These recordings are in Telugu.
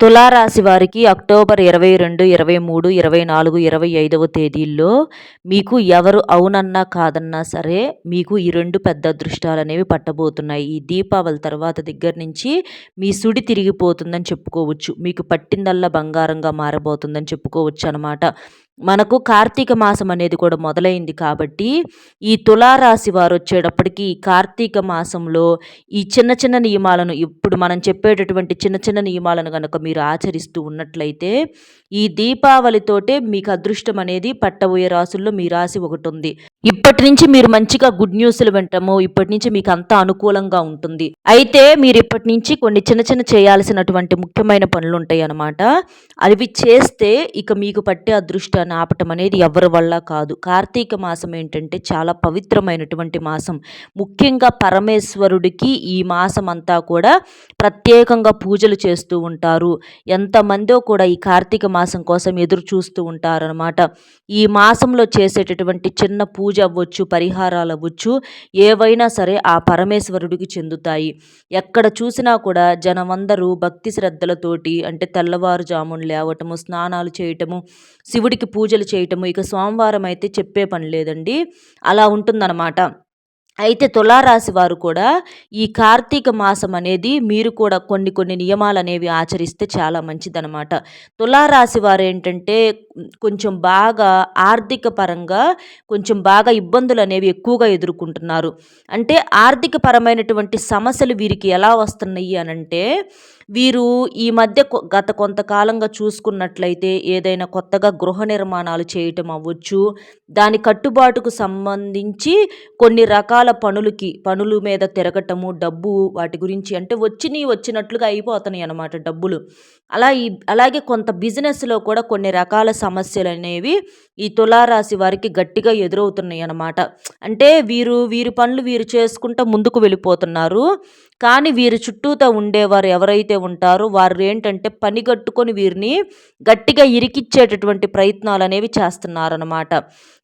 తులారాశి వారికి అక్టోబర్ ఇరవై రెండు ఇరవై మూడు ఇరవై నాలుగు ఇరవై ఐదవ తేదీల్లో మీకు ఎవరు అవునన్నా కాదన్నా సరే మీకు ఈ రెండు పెద్ద అదృష్టాలు అనేవి పట్టబోతున్నాయి. ఈ దీపావళి తర్వాత దగ్గర నుంచి మీ సుడి తిరిగిపోతుందని చెప్పుకోవచ్చు. మీకు పట్టిందల్లా బంగారంగా మారబోతుందని చెప్పుకోవచ్చు అనమాట మనకు కార్తీక మాసం అనేది కూడా మొదలైంది కాబట్టి ఈ తులారాశి వారు వచ్చేటప్పటికి ఈ కార్తీక మాసంలో ఈ చిన్న చిన్న నియమాలను ఇప్పుడు మనం చెప్పేటటువంటి చిన్న చిన్న నియమాలను కనుక మీరు ఆచరిస్తూ ఉన్నట్లయితే ఈ దీపావళితోటే మీకు అదృష్టం అనేది పట్టబోయే రాసుల్లో మీ రాశి ఒకటి ఉంది. ఇప్పటి నుంచి మీరు మంచిగా గుడ్ న్యూస్లు వింటాము ఇప్పటి నుంచి మీకు అంతా అనుకూలంగా ఉంటుంది. అయితే మీరు ఇప్పటి నుంచి కొన్ని చిన్న చిన్న చేయాల్సినటువంటి ముఖ్యమైన పనులు ఉంటాయి అన్నమాట. అవి చేస్తే ఇక మీకు పట్టే అదృష్టాన్ని ఆపటం అనేది ఎవరి వల్ల కాదు. కార్తీక మాసం ఏంటంటే చాలా పవిత్రమైనటువంటి మాసం. ముఖ్యంగా పరమేశ్వరుడికి ఈ మాసం అంతా కూడా ప్రత్యేకంగా పూజలు చేస్తూ ఉంటారు. ఎంతమందో కూడా ఈ కార్తీక మాసం కోసం ఎదురు చూస్తూ ఉంటారనమాట ఈ మాసంలో చేసేటటువంటి చిన్న పూజ అవ్వచ్చు పరిహారాలు అవ్వచ్చు ఏవైనా సరే ఆ పరమేశ్వరుడికి చెందుతాయి. ఎక్కడ చూసినా కూడా జనమందరూ భక్తి శ్రద్ధలతోటి అంటే తెల్లవారుజామును లేవటము స్నానాలు చేయటము శివుడికి పూజలు చేయటము ఇక సోమవారం అయితే చెప్పే పని లేదండి. అలా ఉంటుందన్నమాట. అయితే తులారాశి వారు కూడా ఈ కార్తీక మాసం అనేది మీరు కూడా కొన్ని కొన్ని నియమాలు అనేవి ఆచరిస్తే చాలా మంచిదనమాట తులారాశి వారు ఏంటంటే కొంచెం బాగా ఆర్థిక పరంగా కొంచెం బాగా ఇబ్బందులు అనేవి ఎక్కువగా ఎదుర్కొంటున్నారు. అంటే ఆర్థిక పరమైనటువంటి సమస్యలు వీరికి ఎలా వస్తున్నాయి అనంటే వీరు ఈ మధ్య గత కొంతకాలంగా చూసుకున్నట్లయితే ఏదైనా కొత్తగా గృహ నిర్మాణాలు చేయటం అవ్వచ్చు. దాని కట్టుబాటుకు సంబంధించి కొన్ని రకాల పనులకి పనుల మీద తిరగటము డబ్బు వాటి గురించి అంటే వచ్చినవి వచ్చినట్లుగా అయిపోతున్నాయి అన్నమాట డబ్బులు. అలా ఈ అలాగే కొంత బిజినెస్లో కూడా కొన్ని రకాల సమస్యలు అనేవి ఈ తులారాశి వారికి గట్టిగా ఎదురవుతున్నాయి అన్నమాట. అంటే వీరు వీరి పనులు వీరు చేసుకుంటూ ముందుకు వెళ్ళిపోతున్నారు. కానీ వీరి చుట్టూతో ఉండేవారు ఎవరైతే ఉంటారో వారు ఏంటంటే పని కట్టుకొని వీరిని గట్టిగా ఇరికిచ్చేటటువంటి ప్రయత్నాలు అనేవి చేస్తున్నారనమాట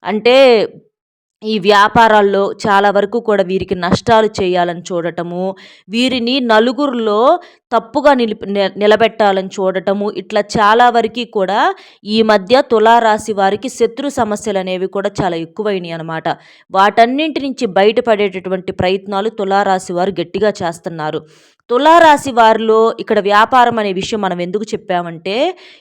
అంటే ఈ వ్యాపారాల్లో చాలా వరకు కూడా వీరికి నష్టాలు చేయాలని చూడటము వీరిని నలుగురిలో తప్పుగా నిలిపి నిలబెట్టాలని చూడటము. ఇట్లా చాలా వరకు కూడా ఈ మధ్య తులారాశి వారికి శత్రు సమస్యలు అనేవి కూడా చాలా ఎక్కువైనాయి అనమాట వాటన్నింటి నుంచి బయటపడేటటువంటి ప్రయత్నాలు తులారాశి వారు గట్టిగా చేస్తున్నారు. తులారాశి వారిలో ఇక్కడ వ్యాపారం అనే విషయం మనం ఎందుకు చెప్పామంటే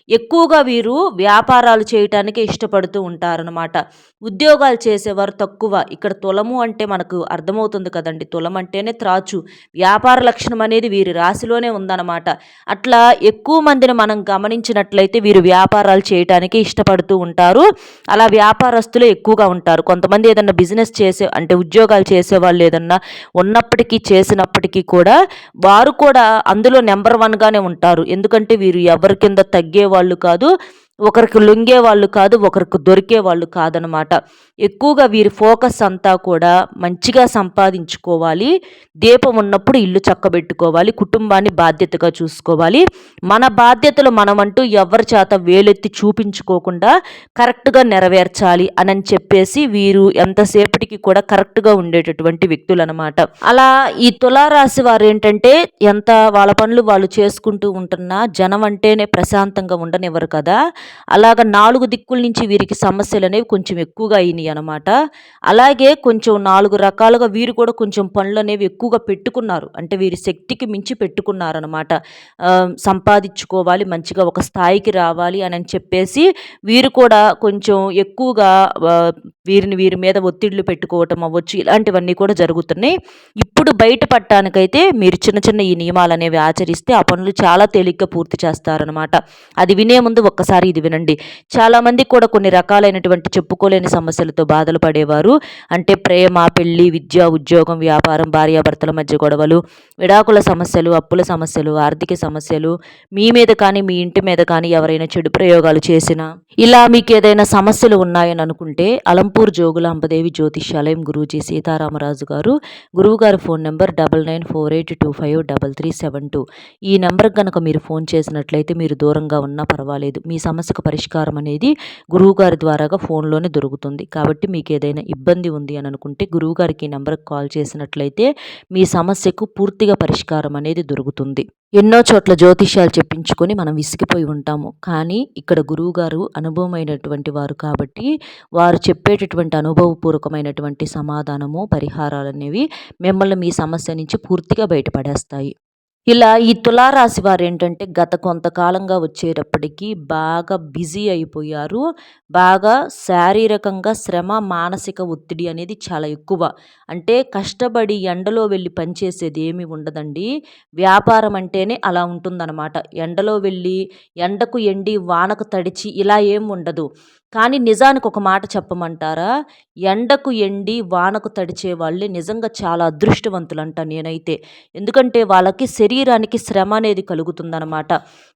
ఎక్కువగా వీరు వ్యాపారాలు చేయటానికి ఇష్టపడుతూ ఉంటారనమాట ఉద్యోగాలు చేసేవారు తక్కువ. ఇక్కడ తులము అంటే మనకు అర్థమవుతుంది కదండి. తులం అంటేనే త్రాచు. వ్యాపార లక్షణం అనేది వీరి రాశిలోనే ఉందన్నమాట. అట్లా ఎక్కువ మందిని మనం గమనించినట్లయితే వీరు వ్యాపారాలు చేయటానికి ఇష్టపడుతూ ఉంటారు. అలా వ్యాపారస్తులు ఎక్కువగా ఉంటారు. కొంతమంది ఏదన్నా బిజినెస్ చేసే అంటే ఉద్యోగాలు చేసేవాళ్ళు ఏదన్నా ఉన్నప్పటికీ చేసినప్పటికీ కూడా వారు కూడా అందులో నెంబర్ వన్గానే ఉంటారు. ఎందుకంటే వీరు ఎవరి కింద తగ్గే వాళ్ళు కాదు. ఒకరికి లొంగే వాళ్ళు కాదు ఒకరికి దొరికే వాళ్ళు కాదనమాట. ఎక్కువగా వీరి ఫోకస్ అంతా కూడా మంచిగా సంపాదించుకోవాలి. దీపం ఉన్నప్పుడు ఇల్లు చక్కబెట్టుకోవాలి. కుటుంబాన్ని బాధ్యతగా చూసుకోవాలి. మన బాధ్యతలు మనమంటూ ఎవరి చేత వేలెత్తి చూపించుకోకుండా కరెక్ట్గా నెరవేర్చాలి అని చెప్పేసి వీరు ఎంతసేపు ఎంతసేపటికి కూడా కరెక్ట్గా ఉండేటటువంటి వ్యక్తులు అనమాట అలా ఈ తులారాశి వారు ఏంటంటే ఎంత వాళ్ళ పనులు వాళ్ళు చేసుకుంటూ ఉంటున్నా జనం అంటేనే ప్రశాంతంగా ఉండనివ్వరు కదా. అలాగ నాలుగు దిక్కుల నుంచి వీరికి సమస్యలు అనేవి కొంచెం ఎక్కువగా అయినాయి అనమాట అలాగే కొంచెం నాలుగు రకాలుగా వీరు కూడా కొంచెం పనులు అనేవి ఎక్కువగా పెట్టుకున్నారు. అంటే వీరి శక్తికి మించి పెట్టుకున్నారనమాట సంపాదించుకోవాలి మంచిగా ఒక స్థాయికి రావాలి అని చెప్పేసి వీరు కూడా కొంచెం ఎక్కువగా వీరిని వీరి మీద ఒత్తిళ్ళు పెట్టుకోవటం అవ్వచ్చు ఇలాంటివన్నీ కూడా జరుగుతున్నాయి. ఇప్పుడు బయటపడటానికైతే మీరు చిన్న చిన్న ఈ నియమాలు అనేవి ఆచరిస్తే ఆ పనులు చాలా తేలిగ్గా పూర్తి చేస్తారనమాట అది వినే ముందు ఒక్కసారి ఇది వినండి. చాలామంది కూడా కొన్ని రకాలైనటువంటి చెప్పుకోలేని సమస్యలతో బాధలు పడేవారు. అంటే ప్రేమ పెళ్ళి విద్య ఉద్యోగం వ్యాపారం భార్యాభర్తల మధ్య గొడవలు విడాకుల సమస్యలు అప్పుల సమస్యలు ఆర్థిక సమస్యలు మీ మీద కానీ మీ ఇంటి మీద కానీ ఎవరైనా చెడు ప్రయోగాలు చేసినా ఇలా మీకు ఏదైనా సమస్యలు ఉన్నాయని అనుకుంటే అలంపూర్ జోగుల అంబదేవి జ్యోతిష్యాలయం గురూజీ సీతారామరాజు గారు. గురువుగారి phone number double nine four eight two five double three seven two. ఈ నెంబర్కి కనుక మీరు ఫోన్ చేసినట్లయితే మీరు దూరంగా ఉన్నా పర్వాలేదు. మీ సమస్యకు పరిష్కారం అనేది గురువుగారి ద్వారాగా ఫోన్లోనే దొరుకుతుంది. కాబట్టి మీకు ఏదైనా ఇబ్బంది ఉంది అని అనుకుంటే గురువుగారికి ఈ నెంబర్కి కాల్ చేసినట్లయితే మీ సమస్యకు పూర్తిగా పరిష్కారం అనేది దొరుకుతుంది. ఎన్నో చోట్ల జ్యోతిష్యాలు చెప్పించుకొని మనం విసిగిపోయి ఉంటాము. కానీ ఇక్కడ గురువుగారు అనుభవమైనటువంటి వారు కాబట్టి వారు చెప్పేటటువంటి అనుభవపూర్వకమైనటువంటి సమాధానము పరిహారాలు అనేవి మిమ్మల్ని మీ సమస్య నుంచి పూర్తిగా బయటపడేస్తాయి. ఇలా ఈ తులారాశి వారు ఏంటంటే గత కొంతకాలంగా వచ్చేటప్పటికి బాగా బిజీ అయిపోయారు. బాగా శారీరకంగా శ్రమ మానసిక ఒత్తిడి అనేది చాలా ఎక్కువ. అంటే కష్టపడి ఎండలో వెళ్ళి పనిచేసేది ఏమి ఉండదండి. వ్యాపారం అంటేనే అలా ఉంటుందన్నమాట. ఎండలో వెళ్ళి ఎండకు ఎండి వానకు తడిచి ఇలా ఏం ఉండదు. కానీ నిజానికి ఒక మాట చెప్పమంటారా? ఎండకు ఎండి వానకు తడిచే వాళ్ళే నిజంగా చాలా అదృష్టవంతులు అంట నేనైతే. ఎందుకంటే వాళ్ళకి శరీరానికి శ్రమ అనేది కలుగుతుందన్నమాట.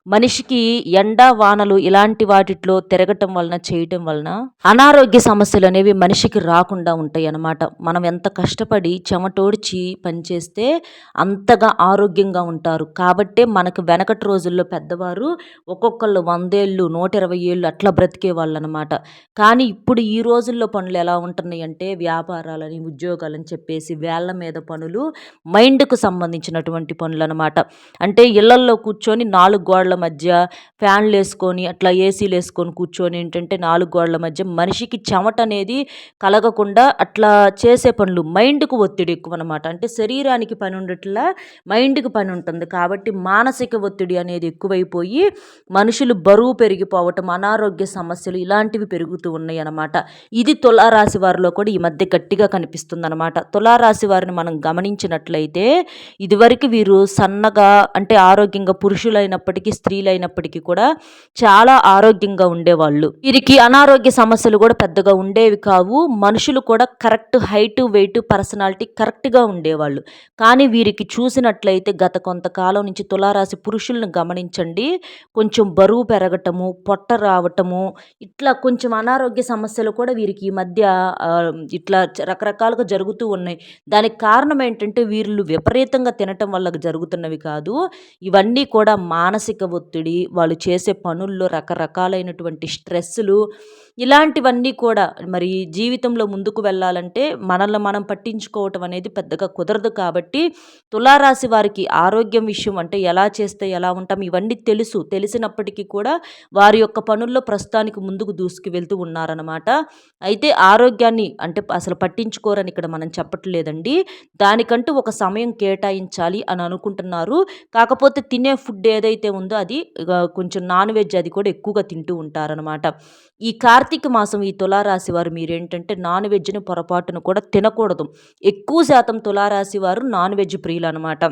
మనిషికి ఎండ వానలు ఇలాంటి వాటిలో తిరగటం వలన చేయటం వలన అనారోగ్య సమస్యలు అనేవి మనిషికి రాకుండా ఉంటాయి అన్నమాట మనం ఎంత కష్టపడి చెమటోడ్చి పనిచేస్తే అంతగా ఆరోగ్యంగా ఉంటారు. కాబట్టే మనకు వెనకటి రోజుల్లో పెద్దవారు ఒక్కొక్కళ్ళు వందేళ్ళు నూట ఇరవై ఏళ్ళు అట్లా బ్రతికే వాళ్ళు అనమాట కానీ ఇప్పుడు ఈ రోజుల్లో పనులు ఎలా ఉంటున్నాయి అంటే వ్యాపారాలని ఉద్యోగాలని చెప్పేసి వేళ్ళ మీద పనులు మైండ్కు సంబంధించినటువంటి పనులు అనమాట అంటే ఇళ్ళల్లో కూర్చొని నాలుగు గోడల మధ్య ఫ్యాన్లు వేసుకొని అట్లా ఏసీలు వేసుకొని కూర్చొని ఏంటంటే నాలుగు గోడల మధ్య మనిషికి చెమట అనేది కలగకుండా అట్లా చేసే పనులు మైండ్కు ఒత్తిడి ఎక్కువ అనమాట అంటే శరీరానికి పని ఉండట్లా మైండ్కి పని ఉంటుంది. కాబట్టి మానసిక ఒత్తిడి అనేది ఎక్కువైపోయి మనుషులు బరువు పెరిగిపోవటం అనారోగ్య సమస్యలు ఇలాంటి ఇలాంటివి పెరుగుతూ ఉన్నాయి అన్నమాట ఇది తులారాశి వారిలో కూడా ఈ మధ్య గట్టిగా కనిపిస్తుంది అనమాట తులారాశి వారిని మనం గమనించినట్లయితే ఇదివరకు వీరు సన్నగా అంటే ఆరోగ్యంగా పురుషులైనప్పటికీ స్త్రీలైనప్పటికీ కూడా చాలా ఆరోగ్యంగా ఉండేవాళ్ళు. వీరికి అనారోగ్య సమస్యలు కూడా పెద్దగా ఉండేవి కావు. మనుషులు కూడా కరెక్ట్ హైట్ వెయిట్ పర్సనాలిటీ కరెక్ట్గా ఉండేవాళ్ళు. కానీ వీరికి చూసినట్లయితే గత కొంతకాలం నుంచి తులారాశి పురుషులను గమనించండి. కొంచెం బరువు పెరగటము పొట్ట రావటము ఇట్లా కొంచెం అనారోగ్య సమస్యలు కూడా వీరికి ఈ మధ్య ఇట్లా రకరకాలుగా జరుగుతూ ఉన్నాయి. దానికి కారణం ఏంటంటే వీళ్ళు విపరీతంగా తినటం వల్ల జరుగుతున్నవి కాదు. ఇవన్నీ కూడా మానసిక ఒత్తిడి వాళ్ళు చేసే పనుల్లో రకరకాలైనటువంటి స్ట్రెస్సులు ఇలాంటివన్నీ కూడా మరి జీవితంలో ముందుకు వెళ్ళాలంటే మనల్ని మనం పట్టించుకోవటం అనేది పెద్దగా కుదరదు కాబట్టి తులారాశి వారికి ఆరోగ్యం విషయం అంటే ఎలా చేస్తే ఎలా ఉంటాం ఇవన్నీ తెలుసు. తెలిసినప్పటికీ కూడా వారి యొక్క పనుల్లో ప్రస్తుతానికి ముందుకు దూసుకు వెళ్తూ ఉన్నారనమాట అయితే ఆరోగ్యాన్ని అంటే అసలు పట్టించుకోరని ఇక్కడ మనం చెప్పట్లేదండి. దానికంటూ ఒక సమయం కేటాయించాలి అని అనుకుంటున్నారు. కాకపోతే తినే ఫుడ్ ఏదైతే ఉందో అది కొంచెం నాన్ వెజ్ అది కూడా ఎక్కువగా తింటూ ఉంటారనమాట ఈ కార్తీక మాసం ఈ తులారాశి వారు మీరేంటంటే నాన్ వెజ్ని పొరపాటును కూడా తినకూడదు. ఎక్కువ శాతం తులారాశి వారు నాన్ వెజ్ ప్రియులు అనమాట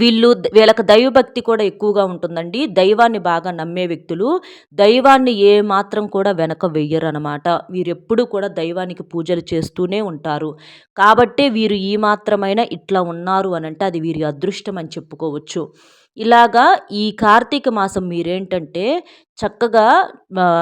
వీళ్ళు వీళ్ళకి దైవభక్తి కూడా ఎక్కువగా ఉంటుందండి. దైవాన్ని బాగా నమ్మే వ్యక్తులు. దైవాన్ని ఏ మాత్రం కూడా వెనక వెయ్యరు అనమాట వీరు ఎప్పుడూ కూడా దైవానికి పూజలు చేస్తూనే ఉంటారు. కాబట్టే వీరు ఈ మాత్రమైనా ఇట్లా ఉన్నారు అని అంటే అది వీరి అదృష్టం అని చెప్పుకోవచ్చు. ఇలాగా ఈ కార్తీక మాసం మీరేంటంటే చక్కగా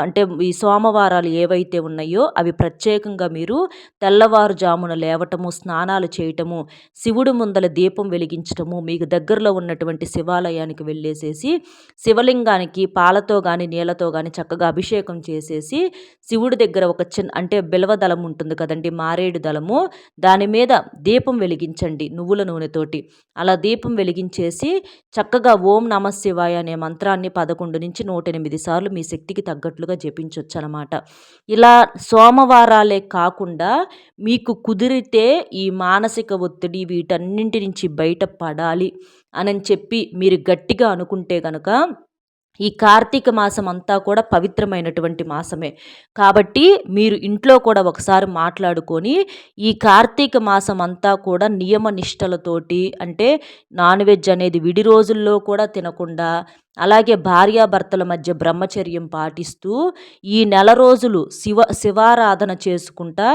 అంటే ఈ సోమవారాలు ఏవైతే ఉన్నాయో అవి ప్రత్యేకంగా మీరు తెల్లవారుజామున లేవటము స్నానాలు చేయటము శివుడు ముందల దీపం వెలిగించటము మీకు దగ్గరలో ఉన్నటువంటి శివాలయానికి వెళ్ళేసేసి శివలింగానికి పాలతో కానీ నీళ్ళతో కానీ చక్కగా అభిషేకం చేసేసి శివుడి దగ్గర ఒక చిన్న అంటే బిలవ దళం ఉంటుంది కదండి మారేడు దళము దాని మీద దీపం వెలిగించండి నువ్వుల నూనెతోటి. అలా దీపం వెలిగించేసి చక్కగా ఓం నమ శివాయ అనే మంత్రాన్ని పదకొండు నుంచి నూట ఎనిమిది సార్లు మీ శక్తికి తగ్గట్లుగా జపించవచ్చు అనమాట ఇలా సోమవారాలే కాకుండా మీకు కుదిరితే ఈ మానసిక ఒత్తిడి వీటన్నింటి నుంచి బయటపడాలి అని చెప్పి మీరు గట్టిగా అనుకుంటే కనుక ఈ కార్తీక మాసం అంతా కూడా పవిత్రమైనటువంటి మాసమే. కాబట్టి మీరు ఇంట్లో కూడా ఒకసారి మాట్లాడుకొని ఈ కార్తీక మాసం అంతా కూడా నియమ నిష్టలతోటి అంటే నాన్ వెజ్ అనేది విడి రోజుల్లో కూడా తినకుండా అలాగే భార్యాభర్తల మధ్య బ్రహ్మచర్యం పాటిస్తూ ఈ నెల రోజులు శివ శివారాధన చేసుకుంటా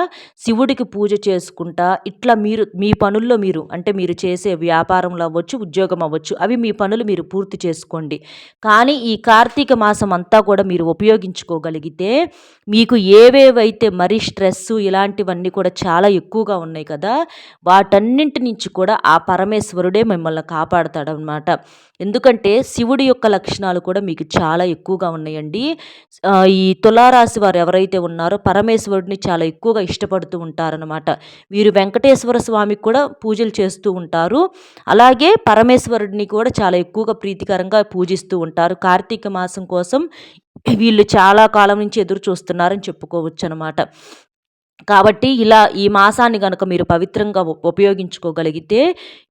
శివుడికి పూజ చేసుకుంటా ఇట్లా మీరు మీ పనుల్లో మీరు అంటే మీరు చేసే వ్యాపారంలో అవ్వచ్చు ఉద్యోగం అవ్వచ్చు అవి మీ పనులు మీరు పూర్తి చేసుకోండి. కానీ ఈ కార్తీక మాసం అంతా కూడా మీరు ఉపయోగించుకోగలిగితే మీకు ఏవేవైతే మరీ స్ట్రెస్ ఇలాంటివన్నీ కూడా చాలా ఎక్కువగా ఉన్నాయి కదా వాటన్నింటి నుంచి కూడా ఆ పరమేశ్వరుడే మిమ్మల్ని కాపాడతాడనమాట. ఎందుకంటే శివుడి యొక్క లక్షణాలు కూడా మీకు చాలా ఎక్కువగా ఉన్నాయండి. ఈ తులారాశి వారు ఎవరైతే ఉన్నారో పరమేశ్వరుడిని చాలా ఎక్కువగా ఇష్టపడుతూ ఉంటారనమాట వీరు వెంకటేశ్వర స్వామికి కూడా పూజలు చేస్తూ ఉంటారు. అలాగే పరమేశ్వరుడిని కూడా చాలా ఎక్కువగా ప్రీతికరంగా పూజిస్తూ ఉంటారు. కార్తీక మాసం కోసం వీళ్ళు చాలా కాలం నుంచి ఎదురు చూస్తున్నారని చెప్పుకోవచ్చు అనమాట కాబట్టి ఇలా ఈ మాసాన్ని కనుక మీరు పవిత్రంగా ఉపయోగించుకోగలిగితే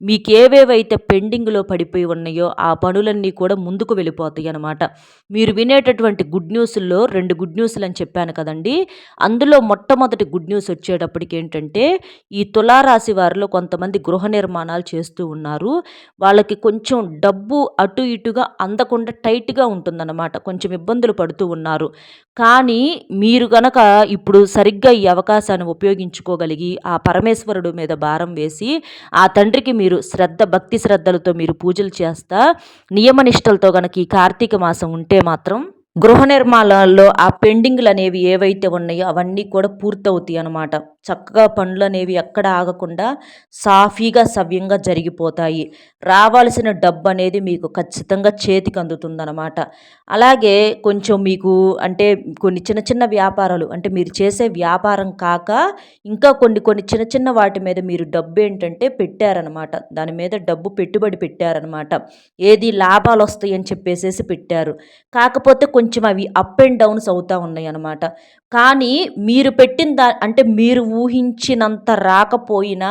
మీకు ఏవేవైతే పెండింగ్లో పడిపోయి ఉన్నాయో ఆ పనులన్నీ కూడా ముందుకు వెళ్ళిపోతాయి అనమాట మీరు వినేటటువంటి గుడ్ న్యూస్లో రెండు గుడ్ న్యూస్లు అని చెప్పాను కదండి. అందులో మొట్టమొదటి గుడ్ న్యూస్ వచ్చేటప్పటికి ఏంటంటే ఈ తులారాశి వారిలో కొంతమంది గృహ నిర్మాణాలు చేస్తూ ఉన్నారు. వాళ్ళకి కొంచెం డబ్బు అటు ఇటుగా అందకుండా టైట్గా ఉంటుందన్నమాట. కొంచెం ఇబ్బందులు పడుతూ ఉన్నారు. కానీ మీరు గనక ఇప్పుడు సరిగ్గా ఈ అవకాశం అవకాశాన్ని ఉపయోగించుకోగలిగి ఆ పరమేశ్వరుడు మీద భారం వేసి ఆ తండ్రికి మీరు శ్రద్ధ భక్తి శ్రద్ధలతో మీరు పూజలు చేస్తా నియమనిష్టలతో గనక ఈ కార్తీక మాసం ఉంటే మాత్రం గృహ నిర్మాణాల్లో ఆ పెండింగ్లు అనేవి ఏవైతే ఉన్నాయో అవన్నీ కూడా పూర్తవుతాయి అన్నమాట. చక్కగా పనులు అనేవి ఎక్కడ ఆగకుండా సాఫీగా సవ్యంగా జరిగిపోతాయి. రావాల్సిన డబ్బు అనేది మీకు ఖచ్చితంగా చేతికి అందుతుందన్నమాట. అలాగే కొంచెం మీకు అంటే కొన్ని చిన్న చిన్న వ్యాపారాలు అంటే మీరు చేసే వ్యాపారం కాక ఇంకా కొన్ని కొన్ని చిన్న చిన్న వాటి మీద మీరు డబ్బు ఏంటంటే పెట్టారనమాట దాని మీద డబ్బు పెట్టుబడి పెట్టారనమాట ఏది లాభాలు వస్తాయి అని చెప్పేసేసి పెట్టారు. కాకపోతే కొంచెం కొంచెం అవి అప్ అండ్ డౌన్స్ అవుతూ ఉన్నాయి అన్నమాట కానీ మీరు పెట్టిన దా అంటే మీరు ఊహించినంత రాకపోయినా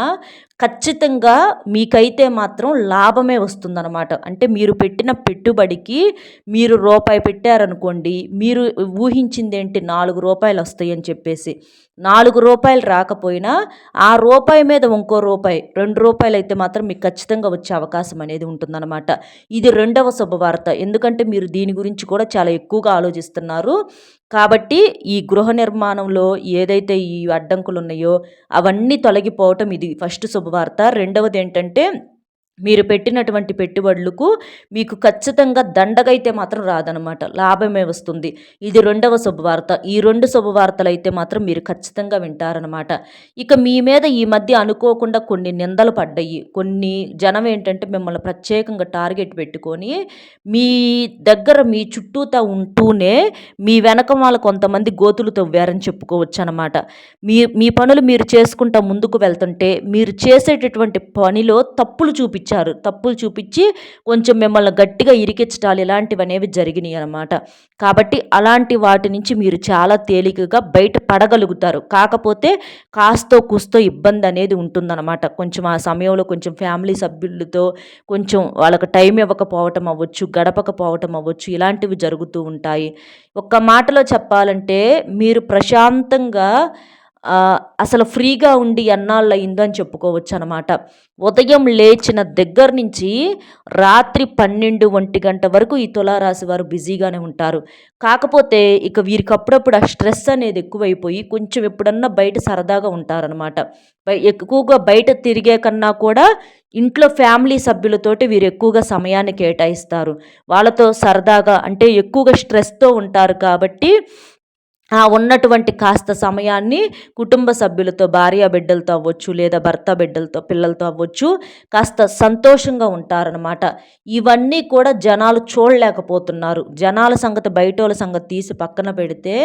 ఖచ్చితంగా మీకైతే మాత్రం లాభమే వస్తుందన్నమాట. అంటే మీరు పెట్టిన పెట్టుబడికి మీరు రూపాయి పెట్టారనుకోండి మీరు ఊహించింది ఏంటి నాలుగు రూపాయలు వస్తాయి అని చెప్పేసి. నాలుగు రూపాయలు రాకపోయినా ఆ రూపాయి మీద ఇంకో రూపాయి రెండు రూపాయలు అయితే మాత్రం మీకు ఖచ్చితంగా వచ్చే అవకాశం అనేది ఉంటుందన్నమాట. ఇది రెండవ శుభవార్త. ఎందుకంటే మీరు దీని గురించి కూడా చాలా ఎక్కువగా ఆలోచిస్తున్నారు. కాబట్టి ఈ గృహ నిర్మాణంలో ఏదైతే ఈ అడ్డంకులు ఉన్నాయో అవన్నీ తొలగిపోవటం ఇది ఫస్ట్ శుభ శుభవార్త. రెండవది ఏంటంటే మీరు పెట్టినటువంటి పెట్టుబడులకు మీకు ఖచ్చితంగా దండగైతే మాత్రం రాదనమాట లాభమే వస్తుంది. ఇది రెండవ శుభవార్త. ఈ రెండు శుభవార్తలు అయితే మాత్రం మీరు ఖచ్చితంగా వింటారనమాట ఇక మీ మీద ఈ మధ్య అనుకోకుండా కొన్ని నిందలు పడ్డాయి. కొన్ని జనం ఏంటంటే మిమ్మల్ని ప్రత్యేకంగా టార్గెట్ పెట్టుకొని మీ దగ్గర మీ చుట్టూతా ఉంటూనే మీ వెనక వాళ్ళు కొంతమంది గోతులు తవ్వారని చెప్పుకోవచ్చు అనమాట మీ మీ పనులు మీరు చేసుకుంటా ముందుకు వెళ్తుంటే మీరు చేసేటటువంటి పనిలో తప్పులు చూపించారు చూపించారు. తప్పులు చూపించి కొంచెం మిమ్మల్ని గట్టిగా ఇరికించడాలు ఇలాంటివి అనేవి జరిగినాయి అనమాట కాబట్టి అలాంటి వాటి నుంచి మీరు చాలా తేలికగా బయట పడగలుగుతారు. కాకపోతే కాస్తో కూస్తో ఇబ్బంది అనేది ఉంటుందన్నమాట. కొంచెం ఆ సమయంలో కొంచెం ఫ్యామిలీ సభ్యులతో కొంచెం వాళ్ళకి టైం ఇవ్వకపోవటం అవ్వచ్చు గడపకపోవటం అవ్వచ్చు ఇలాంటివి జరుగుతూ ఉంటాయి. ఒక్క మాటలో చెప్పాలంటే మీరు ప్రశాంతంగా అసలు ఫ్రీగా ఉండి ఎన్నాళ్ళు అయిందో అని చెప్పుకోవచ్చు అనమాట ఉదయం లేచిన దగ్గర నుంచి రాత్రి పన్నెండు ఒంటి గంట వరకు ఈ తులారాశి వారు బిజీగానే ఉంటారు. కాకపోతే ఇక వీరికి అప్పుడప్పుడు ఆ స్ట్రెస్ అనేది ఎక్కువైపోయి కొంచెం ఎప్పుడన్నా బయట సరదాగా ఉంటారనమాట ఎక్కువగా బయట తిరిగే కన్నా కూడా ఇంట్లో ఫ్యామిలీ సభ్యులతోటి వీరు ఎక్కువగా సమయాన్ని కేటాయిస్తారు. వాళ్ళతో సరదాగా అంటే ఎక్కువగా స్ట్రెస్తో ఉంటారు కాబట్టి ఆ ఉన్నటువంటి కాస్త సమయాన్ని కుటుంబ సభ్యులతో భార్య బిడ్డలతో అవ్వచ్చు లేదా భర్త బిడ్డలతో పిల్లలతో అవ్వచ్చు కాస్త సంతోషంగా ఉంటారనమాట ఇవన్నీ కూడా జనాలు చూడలేకపోతున్నారు. జనాల సంగతి బయటోళ్ళ సంగతి తీసి పక్కన పెడితే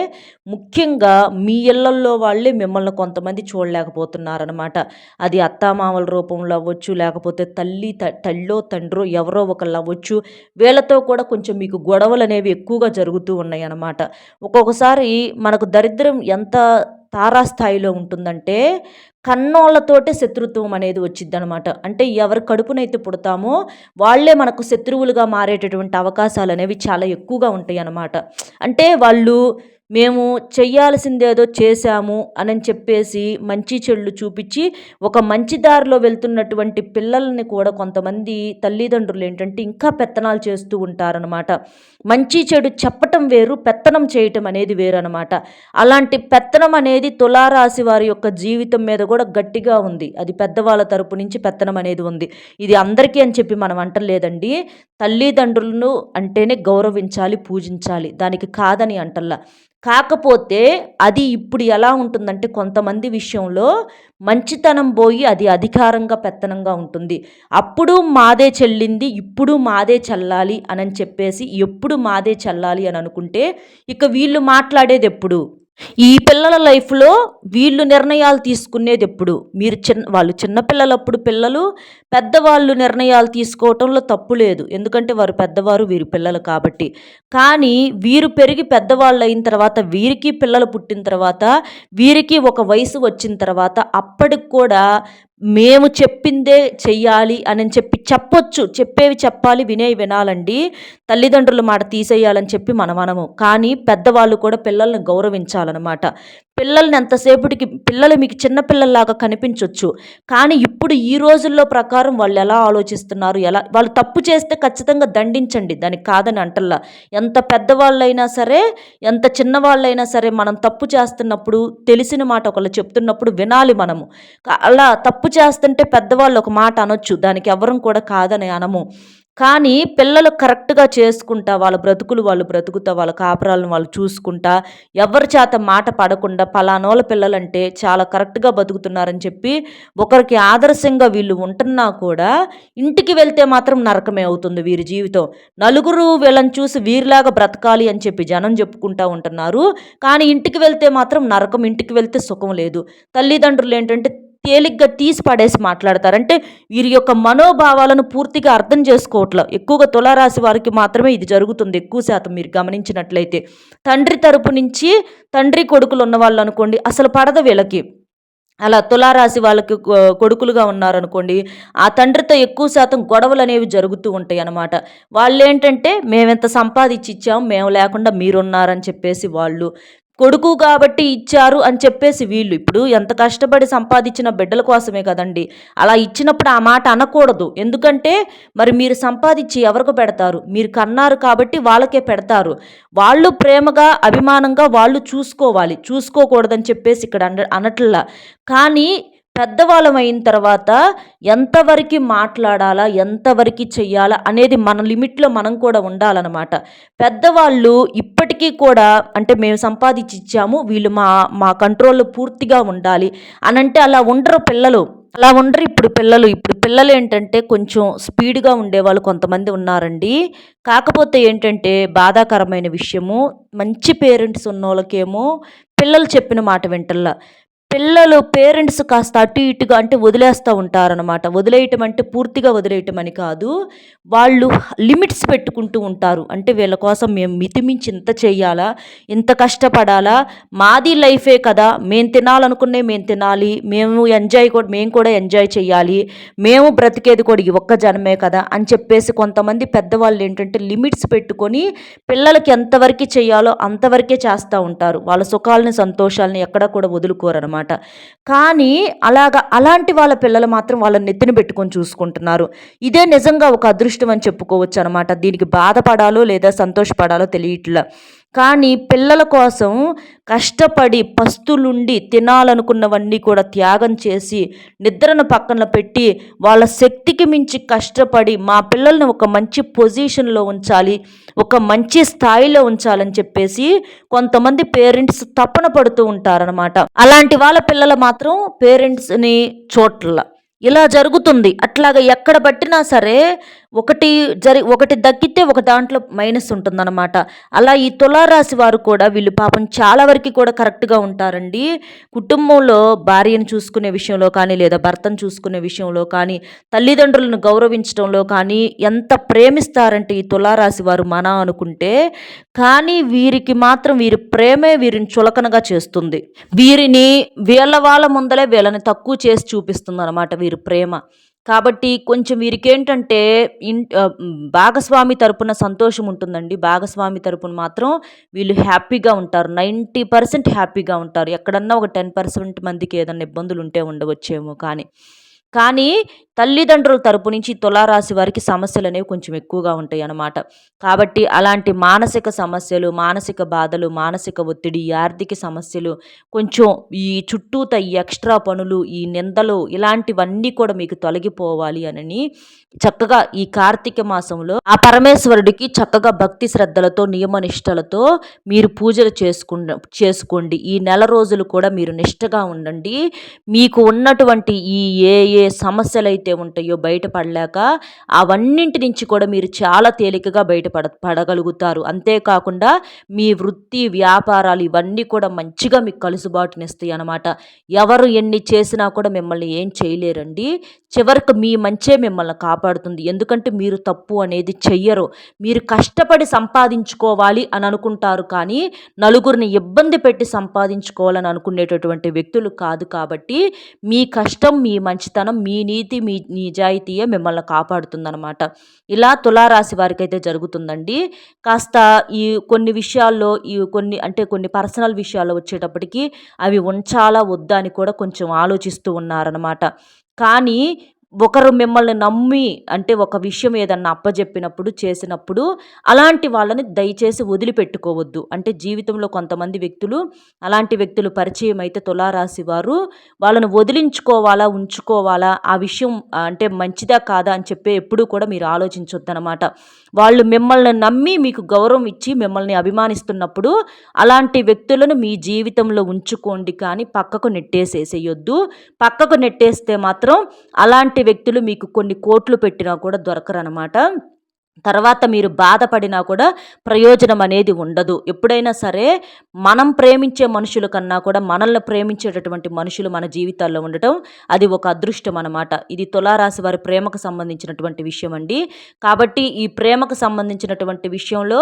ముఖ్యంగా మీ ఇళ్ళల్లో వాళ్ళే మిమ్మల్ని కొంతమంది చూడలేకపోతున్నారనమాట అది అత్తామామల రూపంలో అవ్వచ్చు లేకపోతే తల్లి తల్లో తండ్రో ఎవరో ఒకళ్ళు అవ్వచ్చు. వీళ్ళతో కూడా కొంచెం మీకు గొడవలు అనేవి ఎక్కువగా జరుగుతూ ఉన్నాయి అన్నమాట ఒక్కొక్కసారి మనకు దరిద్రం ఎంత తారాస్థాయిలో ఉంటుందంటే కన్నోళ్ళతోటే శత్రుత్వం అనేది వచ్చింది అనమాట అంటే ఎవరి కడుపునైతే పుడతామో వాళ్ళే మనకు శత్రువులుగా మారేటటువంటి అవకాశాలు అనేవి చాలా ఎక్కువగా ఉంటాయి అన్నమాట అంటే వాళ్ళు మేము చెయ్యాల్సిందేదో చేశాము అని చెప్పేసి మంచి చెడులు చూపించి ఒక మంచి దారిలో వెళ్తున్నటువంటి పిల్లల్ని కూడా కొంతమంది తల్లిదండ్రులు ఏంటంటే ఇంకా పెత్తనాలు చేస్తూ ఉంటారనమాట మంచి చెడు చెప్పటం వేరు పెత్తనం చేయటం అనేది వేరు అనమాట అలాంటి పెత్తనం అనేది తులారాశి వారి యొక్క జీవితం మీద కూడా గట్టిగా ఉంది. అది పెద్దవాళ్ళ తరపు నుంచి పెత్తనం అనేది ఉంది. ఇది అందరికీ అని చెప్పి మనం అంటలేదండి. తల్లిదండ్రులను అంటేనే గౌరవించాలి పూజించాలి. దానికి కాదని అంటల్లా. కాకపోతే అది ఇప్పుడు ఎలా ఉంటుందంటే కొంతమంది విషయంలో మంచితనం పోయి అది అధికారంగా పెత్తనంగా ఉంటుంది. అప్పుడు మాదే చెల్లింది ఇప్పుడు మాదే చల్లాలి అని చెప్పేసి ఎప్పుడు మాదే చల్లాలి అని అనుకుంటే ఇక వీళ్ళు మాట్లాడేది ఎప్పుడు? ఈ పిల్లల లైఫ్లో వీళ్ళు నిర్ణయాలు తీసుకునేది ఎప్పుడు? మీరు చిన్న వాళ్ళు చిన్నపిల్లలప్పుడు పిల్లలు పెద్దవాళ్ళు నిర్ణయాలు తీసుకోవటంలో తప్పు లేదు. ఎందుకంటే వారు పెద్దవారు వీరు పిల్లలు కాబట్టి. కానీ వీరు పెరిగి పెద్దవాళ్ళు అయిన తర్వాత వీరికి పిల్లలు పుట్టిన తర్వాత వీరికి ఒక వయసు వచ్చిన తర్వాత అప్పటికి కూడా మేము చెప్పిందే చెయ్యాలి అని చెప్పి చెప్పొచ్చు. చెప్పేవి చెప్పాలి వినేవి వినాలండి. తల్లిదండ్రుల మాట తీసేయాలని చెప్పి మనమనము. కానీ పెద్దవాళ్ళు కూడా పిల్లల్ని గౌరవించాలన్నమాట. పిల్లల్ని ఎంతసేపటికి పిల్లలు మీకు చిన్నపిల్లల్లాగా కనిపించవచ్చు కానీ ఇప్పుడు ఈ రోజుల్లో ప్రకారం వాళ్ళు ఎలా ఆలోచిస్తున్నారు? ఎలా వాళ్ళు తప్పు చేస్తే ఖచ్చితంగా దండించండి. దానికి కాదని అంటల్లా. ఎంత పెద్దవాళ్ళైనా సరే ఎంత చిన్నవాళ్ళైనా సరే మనం తప్పు చేస్తున్నప్పుడు తెలిసిన మాట ఒకళ్ళు చెప్తున్నప్పుడు వినాలి మనము. అలా తప్పు చేస్తుంటే పెద్దవాళ్ళు ఒక మాట అనొచ్చు. దానికి ఎవరం కూడా కాదని అనము. కానీ పిల్లలు కరెక్ట్గా చేసుకుంటా వాళ్ళ బ్రతుకులు వాళ్ళు బ్రతుకుతా వాళ్ళ కాపురాలను వాళ్ళు చూసుకుంటా ఎవరి చేత మాట పడకుండా పలానోళ్ళ పిల్లలంటే చాలా కరెక్ట్గా బతుకుతున్నారని చెప్పి ఒకరికి ఆదర్శంగా వీళ్ళు ఉంటున్నా కూడా ఇంటికి వెళ్తే మాత్రం నరకమే అవుతుంది వీరి జీవితం. నలుగురు వీళ్ళని చూసి వీరిలాగా బ్రతకాలి అని చెప్పి జనం చెప్పుకుంటా ఉంటున్నారు. కానీ ఇంటికి వెళ్తే మాత్రం నరకం ఇంటికి వెళ్తే సుఖం లేదు. తల్లిదండ్రులు ఏంటంటే తేలిగ్గా తీసి పడేసి మాట్లాడతారు. అంటే వీరి యొక్క మనోభావాలను పూర్తిగా అర్థం చేసుకోవట్లేదు ఎక్కువగా తులారాశి వారికి మాత్రమే ఇది జరుగుతుంది. ఎక్కువ శాతం మీరు గమనించినట్లయితే. తండ్రి తరపు నుంచి తండ్రి కొడుకులు ఉన్న వాళ్ళు అనుకోండి అసలు పడద వీళ్ళకి. అలా తులారాశి వాళ్ళకి కొడుకులుగా ఉన్నారనుకోండి ఆ తండ్రితో ఎక్కువ శాతం గొడవలు అనేవి జరుగుతూ ఉంటాయి అన్నమాట. వాళ్ళు ఏంటంటే మేమెంత సంపాదించి ఇచ్చాం మేము లేకుండా మీరున్నారని చెప్పేసి వాళ్ళు కొడుకు కాబట్టి ఇచ్చారు అని చెప్పేసి వీళ్ళు. ఇప్పుడు ఎంత కష్టపడి సంపాదించిన బిడ్డల కోసమే కదండి. అలా ఇచ్చినప్పుడు ఆ మాట అనకూడదు. ఎందుకంటే మరి మీరు సంపాదించి ఎవరికి పెడతారు? మీరు కన్నారు కాబట్టి వాళ్ళకే పెడతారు. వాళ్ళు ప్రేమగా అభిమానంగా వాళ్ళు చూసుకోవాలి. చూసుకోకూడదని చెప్పేసి ఇక్కడ అన అనట్లా. కానీ పెద్దవాళ్ళం అయిన తర్వాత ఎంతవరకు మాట్లాడాలా ఎంతవరకు చెయ్యాలా అనేది మన లిమిట్లో మనం కూడా ఉండాలన్నమాట. పెద్దవాళ్ళు ఇప్పటికీ కూడా అంటే మేము సంపాదించి ఇచ్చాము వీళ్ళు మా మా కంట్రోల్లో పూర్తిగా ఉండాలి అనంటే అలా ఉండరు పిల్లలు. అలా ఉండరు ఇప్పుడు పిల్లలు. ఇప్పుడు పిల్లలు ఏంటంటే కొంచెం స్పీడ్గా ఉండేవాళ్ళు కొంతమంది ఉన్నారండి. కాకపోతే ఏంటంటే బాధాకరమైన విషయము మంచి పేరెంట్స్ ఉన్న వాళ్ళకేమో పిల్లలు చెప్పిన మాట వింటల్లా. పిల్లలు పేరెంట్స్ కాస్త అటు ఇటుగా అంటే వదిలేస్తూ ఉంటారనమాట వదిలేయటం అంటే పూర్తిగా వదిలేయటం అని కాదు. వాళ్ళు లిమిట్స్ పెట్టుకుంటూ ఉంటారు. అంటే వీళ్ళ కోసం మేము మితిమించి ఇంత చేయాలా ఇంత కష్టపడాలా? మాది లైఫే కదా. మేము తినాలనుకునే మేము తినాలి. మేము ఎంజాయ్ కూడా మేము కూడా ఎంజాయ్ చేయాలి మేము బ్రతికేది కూడా ఈ ఒక్క జనమే కదా అని చెప్పేసి కొంతమంది పెద్దవాళ్ళు ఏంటంటే లిమిట్స్ పెట్టుకొని పిల్లలకి ఎంతవరకు చేయాలో అంతవరకే చేస్తూ ఉంటారు. వాళ్ళ సుఖాలని సంతోషాలని ఎక్కడ కూడా వదులుకోరు అనమాట అనమాట కానీ అలాగా అలాంటి వాళ్ళ పిల్లలు మాత్రం వాళ్ళని నెత్తిన పెట్టుకొని చూసుకుంటున్నారు. ఇదే నిజంగా ఒక అదృష్టం అని చెప్పుకోవచ్చు అనమాట దీనికి బాధపడాలో లేదా సంతోషపడాలో తెలియట్లా. కానీ పిల్లల కోసం కష్టపడి పస్తులుండి తినాలనుకున్నవన్నీ కూడా త్యాగం చేసి నిద్రను పక్కన పెట్టి వాళ్ళ శక్తికి మించి కష్టపడి మా పిల్లల్ని ఒక మంచి పొజిషన్లో ఉంచాలి ఒక మంచి స్థాయిలో ఉంచాలని చెప్పేసి కొంతమంది పేరెంట్స్ తప్పన పడుతూ ఉంటారనమాట అలాంటి వాళ్ళ పిల్లలు మాత్రం పేరెంట్స్ని చోట్ల. ఇలా జరుగుతుంది. అట్లాగా ఎక్కడ పట్టినా సరే ఒకటి జరి ఒకటి దక్కితే ఒక దాంట్లో మైనస్ ఉంటుందన్నమాట. అలా ఈ తులారాశి వారు కూడా వీళ్ళు పాపం చాలా వరకు కూడా కరెక్ట్గా ఉంటారండి. కుటుంబంలో భార్యను చూసుకునే విషయంలో కానీ లేదా భర్తను చూసుకునే విషయంలో కానీ తల్లిదండ్రులను గౌరవించడంలో కానీ ఎంత ప్రేమిస్తారంటే ఈ తులారాశి వారు మన అనుకుంటే కానీ వీరికి మాత్రం వీరి ప్రేమే వీరిని చులకనగా చేస్తుంది. వీరిని వీళ్ళ వాళ్ళ ముందలే వీళ్ళని తక్కువ చేసి చూపిస్తుంది అనమాట వీరి ప్రేమ. కాబట్టి కొంచెం వీరికేంటంటే ఇన్ భాగస్వామి తరపున సంతోషం ఉంటుందండి. భాగస్వామి తరపున మాత్రం వీళ్ళు హ్యాపీగా ఉంటారు. నైంటీ పర్సెంట్ హ్యాపీగా ఉంటారు. ఎక్కడన్నా ఒక టెన్ పర్సెంట్ మందికి ఏదన్నా ఇబ్బందులు ఉంటే ఉండవచ్చేమో కానీ. కానీ తల్లిదండ్రుల తరపు నుంచి తులారాశి వారికి సమస్యలు అనేవి కొంచెం ఎక్కువగా ఉంటాయి అన్నమాట. కాబట్టి అలాంటి మానసిక సమస్యలు మానసిక బాధలు మానసిక ఒత్తిడి ఆర్థిక సమస్యలు కొంచెం ఈ చుట్టూత ఈ ఎక్స్ట్రా పనులు ఈ నిందలు ఇలాంటివన్నీ కూడా మీకు తొలగిపోవాలి అని చక్కగా ఈ కార్తీక మాసంలో ఆ పరమేశ్వరుడికి చక్కగా భక్తి శ్రద్ధలతో నియమనిష్టలతో మీరు పూజలు చేసుకు చేసుకోండి. ఈ నెల రోజులు కూడా మీరు నిష్టగా ఉండండి. మీకు ఉన్నటువంటి ఈ ఏ ఏ సమస్యలు ఏవైతే ఉంటాయో బయటపడలేక అవన్నింటి నుంచి కూడా మీరు చాలా తేలికగా బయటపడ పడగలుగుతారు. అంతేకాకుండా మీ వృత్తి వ్యాపారాలు ఇవన్నీ కూడా మంచిగా మీకు కలుసుబాటునిస్తాయి అన్నమాట ఎవరు ఎన్ని చేసినా కూడా మిమ్మల్ని ఏం చేయలేరండి. చివరికి మీ మంచే మిమ్మల్ని కాపాడుతుంది. ఎందుకంటే మీరు తప్పు అనేది చెయ్యరు. మీరు కష్టపడి సంపాదించుకోవాలి అని అనుకుంటారు కానీ నలుగురిని ఇబ్బంది పెట్టి సంపాదించుకోవాలని అనుకునేటటువంటి వ్యక్తులు కాదు కాబట్టి మీ కష్టం మీ మంచితనం మీ నీతి మీ నిజాయితీయే మిమ్మల్ని కాపాడుతుందన్నమాట. ఇలా తులారాశి వారికి అయితే జరుగుతుందండి. కాస్త ఈ కొన్ని విషయాల్లో ఈ కొన్ని అంటే కొన్ని పర్సనల్ విషయాల్లో వచ్చేటప్పటికి అవి ఉంచాలా వద్దా అని కూడా కొంచెం ఆలోచిస్తూ ఉన్నారనమాట కానీ ఒకరు మిమ్మల్ని నమ్మి అంటే ఒక విషయం ఏదన్నా అప్పజెప్పినప్పుడు చేసినప్పుడు అలాంటి వాళ్ళని దయచేసి వదిలిపెట్టుకోవద్దు. అంటే జీవితంలో కొంతమంది వ్యక్తులు అలాంటి వ్యక్తులు పరిచయం అయితే తులారాశి వారు వాళ్ళను వదిలించుకోవాలా ఉంచుకోవాలా? ఆ విషయం అంటే మంచిదా కాదా అని చెప్పి ఎప్పుడూ కూడా మీరు ఆలోచించొద్దనమాట వాళ్ళు మిమ్మల్ని నమ్మి మీకు గౌరవం ఇచ్చి మిమ్మల్ని అభిమానిస్తున్నప్పుడు అలాంటి వ్యక్తులను మీ జీవితంలో ఉంచుకోండి కానీ పక్కకు నెట్టేసేసేయొద్దు. పక్కకు నెట్టేస్తే మాత్రం అలాంటి వ్యక్తులు మీకు కొన్ని కోట్లు పెట్టినా కూడా దొరకరనమాట తర్వాత మీరు బాధపడినా కూడా ప్రయోజనం అనేది ఉండదు. ఎప్పుడైనా సరే మనం ప్రేమించే మనుషుల కన్నా కూడా మనల్ని ప్రేమించేటటువంటి మనుషులు మన జీవితాల్లో ఉండటం అది ఒక అదృష్టం అనమాట ఇది తులారాశి వారి ప్రేమకు సంబంధించినటువంటి విషయం అండి. కాబట్టి ఈ ప్రేమకు సంబంధించినటువంటి విషయంలో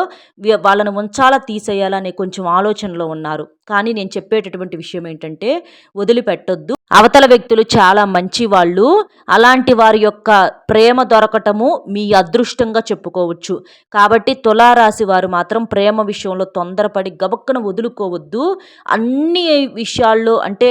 వాళ్ళను ఉంచాలా తీసేయాలనే కొంచెం ఆలోచనలో ఉన్నారు. కానీ నేను చెప్పేటటువంటి విషయం ఏంటంటే వదిలిపెట్టొద్దు. అవతల వ్యక్తులు చాలా మంచి వాళ్ళు అలాంటి వారి యొక్క ప్రేమ దొరకటము మీ అదృష్టంగా చెప్పుకోవచ్చు. కాబట్టి తులారాశి వారు మాత్రం ప్రేమ విషయంలో తొందరపడి గబక్కన వదులుకోవద్దు. అన్ని విషయాల్లో అంటే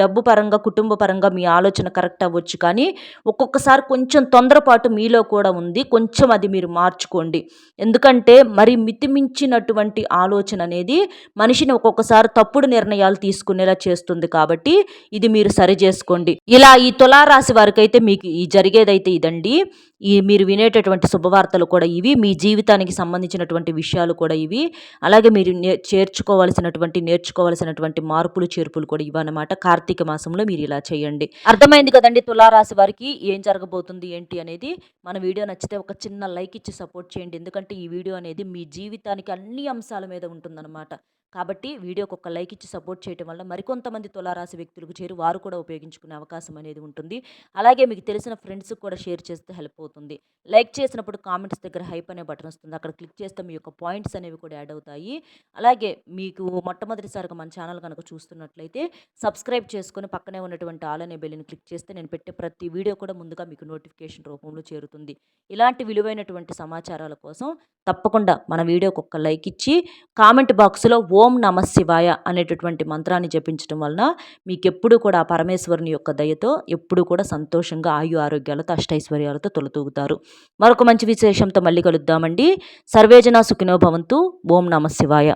డబ్బు పరంగా కుటుంబ పరంగా మీ ఆలోచన కరెక్ట్ అవ్వచ్చు కానీ ఒక్కొక్కసారి కొంచెం తొందరపాటు మీలో కూడా ఉంది. కొంచెం అది మీరు మార్చుకోండి. ఎందుకంటే మరి మితిమించినటువంటి ఆలోచన అనేది మనిషిని ఒక్కొక్కసారి తప్పుడు నిర్ణయాలు తీసుకునేలా చేస్తుంది కాబట్టి ఇది మీరు సరి చేసుకోండి. ఇలా ఈ తులారాశి వారికైతే మీకు ఈ జరిగేదైతే ఇదండి. ఈ మీరు వినేటటువంటి శుభవార్తలు కూడా ఇవి మీ జీవితానికి సంబంధించినటువంటి విషయాలు కూడా ఇవి. అలాగే మీరు నే చేర్చుకోవాల్సినటువంటి నేర్చుకోవాల్సినటువంటి మార్పులు చేర్పులు కూడా ఇవన్నమాట కార్తీక మాసంలో మీరు ఇలా చేయండి. అర్థమైంది కదండి తులారాశి వారికి ఏం జరగబోతుంది ఏంటి అనేది? మన వీడియో నచ్చితే ఒక చిన్న లైక్ ఇచ్చి సపోర్ట్ చేయండి. ఎందుకంటే ఈ వీడియో అనేది మీ జీవితానికి అన్ని అంశాల మీద ఉంటుందన్నమాట. కాబట్టి వీడియోకి ఒక లైక్ ఇచ్చి సపోర్ట్ చేయడం వల్ల మరికొంతమంది తులారాశి వ్యక్తులకు చేరి వారు కూడా ఉపయోగించుకునే అవకాశం అనేది ఉంటుంది. అలాగే మీకు తెలిసిన ఫ్రెండ్స్కి కూడా షేర్ చేస్తే హెల్ప్ అవుతుంది. లైక్ చేసినప్పుడు కామెంట్స్ దగ్గర హైప్ అనే బటన్ వస్తుంది. అక్కడ క్లిక్ చేస్తే మీ యొక్క పాయింట్స్ అనేవి కూడా యాడ్ అవుతాయి. అలాగే మీకు మొట్టమొదటిసారిగా మన ఛానల్ కనుక చూస్తున్నట్లయితే సబ్స్క్రైబ్ చేసుకొని పక్కనే ఉన్నటువంటి ఆల్ అనే బెల్లిని క్లిక్ చేస్తే నేను పెట్టే ప్రతి వీడియో కూడా ముందుగా మీకు నోటిఫికేషన్ రూపంలో చేరుతుంది. ఇలాంటి విలువైనటువంటి సమాచారాల కోసం తప్పకుండా మన వీడియోకి ఒక లైక్ ఇచ్చి కామెంట్ బాక్స్లో ఓ ఓం నమ శివాయ అనేటటువంటి మంత్రాన్ని జపించడం వలన మీకు ఎప్పుడు కూడా పరమేశ్వరుని యొక్క దయతో ఎప్పుడు కూడా సంతోషంగా ఆయు ఆరోగ్యాలతో అష్టైశ్వర్యాలతో తొలతూగుతారు. మరొక మంచి విశేషంతో మళ్ళీ కలుద్దామండి. సర్వేజన సుఖినో భవంతు. ఓం నమ శివాయ.